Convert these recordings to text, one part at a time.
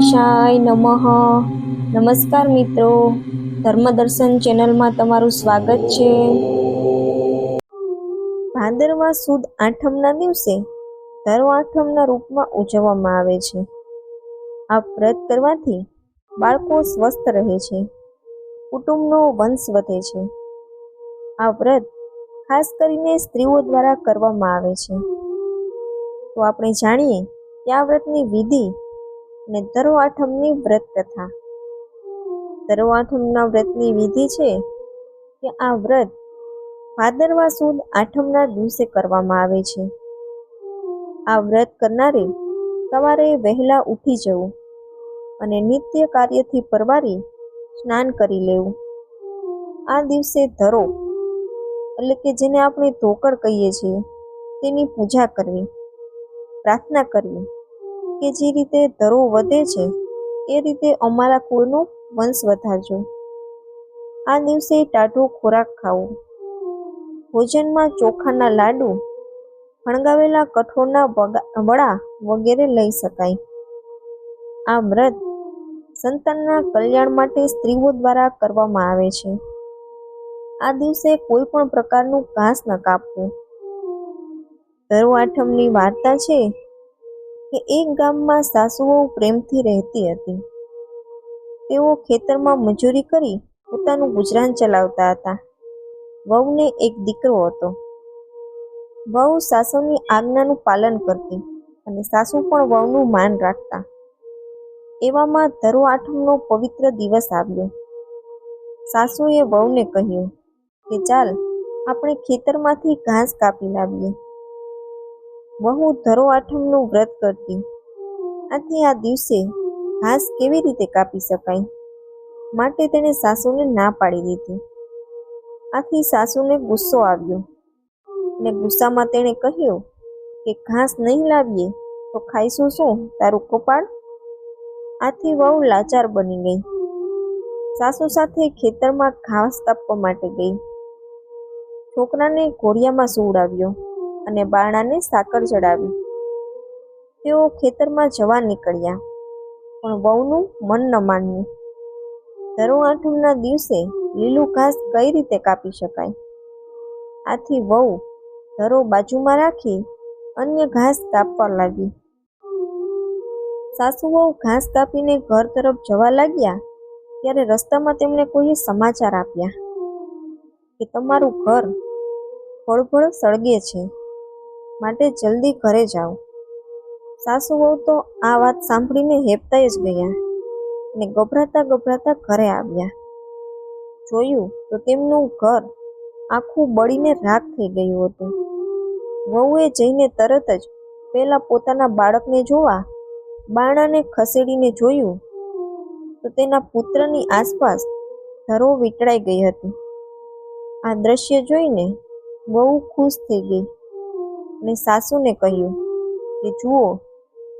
ગણેશાય નમઃ. નમસ્કાર મિત્રો. ધર્મદર્શન ચેનલમાં તમારું સ્વાગત છે. ભાદરવા સુદ આઠમના દિવસે ધર્મ આઠમના રૂપમાં ઉજવવામાં આવે છે. આ વ્રત કરવાથી બાળકો સ્વસ્થ રહે છે. કુટુંબનો વંશ વધે છે. આ વ્રત ખાસ કરીને સ્ત્રીઓ દ્વારા કરવામાં આવે છે. તો આપણે જાણીએ કે આ વ્રતની વિધિ અને તરો આઠમની વ્રત કથા તરો આઠમના વ્રતની વિધિ છે કે આ વ્રત ભાદરવા સુદ આઠમના દિવસે કરવામાં આવે છે. આ વ્રત કરનારે સવારે વહેલા ઉઠી જવું અને નિત્ય કાર્યથી પરવારી સ્નાન કરી લેવું. આ દિવસે ધરો, એટલે કે જેને આપણે ધોકડ કહીએ છીએ, તેની પૂજા કરવી, પ્રાર્થના કરવી કે જે રીતે ધરો વધે છે, એ રીતે અમારા કુળનો વંશ વધારજો. આ દિવસે ટાઢો ખોરાક ખાવો. ભોજનમાં ચોખાના લાડુ ફણગાવેલા કઠોળના વડા વગેરે લઈ શકાય. આ વ્રત સંતાનના કલ્યાણ માટે સ્ત્રીઓ દ્વારા કરવામાં આવે છે. આ દિવસે કોઈ પણ પ્રકારનું ઘાસ ન કાપવું. ધરો આઠમની વાર્તા છે કે એક ગામમાં સાસુઓ પ્રેમથી રહેતી હતી. તેઓ ખેતરમાં મજૂરી કરી પોતાનું ગુજરાન ચલાવતા હતા. વહુને એક દીકરો હતો. વહુ સાસુની આજ્ઞાનું પાલન કરતી અને સાસુ પણ વહુનું માન રાખતા. એવામાં ધરો આઠમનો પવિત્ર દિવસ આવ્યો. સાસુએ વહુને કહ્યું કે ચાલ, આપણે ખેતરમાંથી ઘાસ કાપી લાવીએ. વહુ ધરો આઠમનું વ્રત કરતી. આથી આ દિવસે ઘાસ કેવી રીતે કાપી શકાય? માટે તેણે સાસુને ના પાડી દીધી. આથી સાસુને ગુસ્સો આવ્યો અને ગુસ્સામાં તેણે કહ્યું કે ઘાસ નહીં લાવીએ તો ખાઈશું શું તારું કપાળ? આથી વહુ લાચાર બની ગઈ. સાસુ સાથે ખેતરમાં ઘાસ કાપવા માટે ગઈ. છોકરાને ઘોડિયામાં સુવડાવ્યો. અને બારણાને સાકર ચડાવી. તેઓ ખેતરમાં જવા નીકળ્યા, પણ વહુનું મન ન માન્યું. ધરો આઠમના દિવસે લીલું ઘાસ કઈ રીતે કાપી શકાય? આથી વહુ ધરો બાજુમાં રાખી અન્ય ઘાસ કાપવા લાગી. સાસુ વહુ ઘાસ કાપીને ઘર તરફ જવા લાગ્યા, ત્યારે રસ્તામાં તેમણે કોઈએ સમાચાર આપ્યા કે તમારું ઘર ફળફળ સળગે છે. માટે જલ્દી ઘરે જાઓ. સાસુ વહુ તો આ વાત સાંભળીને હેપતાઈ જ ગયા અને ગભરાતા ગભરાતા ઘરે આવ્યા. જોયું તો તેમનું ઘર આખું બળીને રાખ થઈ ગયું હતું. વહુએ જઈને તરત જ પહેલા પોતાના બાળકને જોવા બાણાને ખસેડીને જોયું તો તેના પુત્રની આસપાસ ધરો વીંટળાઈ ગઈ હતી. આ દ્રશ્ય જોઈને બહુ ખુશ થઈ ગઈ. અને સાસુને કહ્યું કે, જુઓ,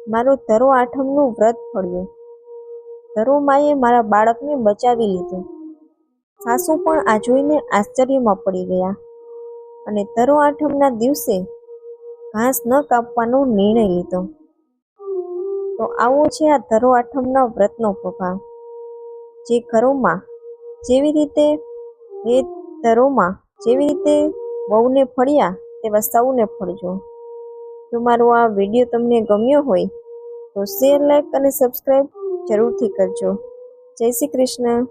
મારો ધરો આઠમનું વ્રત ફળ્યું. ધરો માએ મારા બાળકને બચાવી લીધું. સાસુ પણ આ જોઈને આશ્ચર્યમાં પડી ગયા અને ધરો આઠમના દિવસે ઘાસ ન કાપવાનો નિર્ણય લીધો. તો આવો છે આ ધરો આઠમના વ્રતનો પ્રભાવ જે ઘરોમાં જેવી રીતે એ ધરોમાં જેવી રીતે વહુને ફળ્યા તેવા સૌને ફળજો જો મારો આ વીડિયો તમને ગમ્યો હોય, તો શેર લાઈક અને સબસ્ક્રાઈબ જરૂરથી કરજો. જય શ્રી કૃષ્ણ.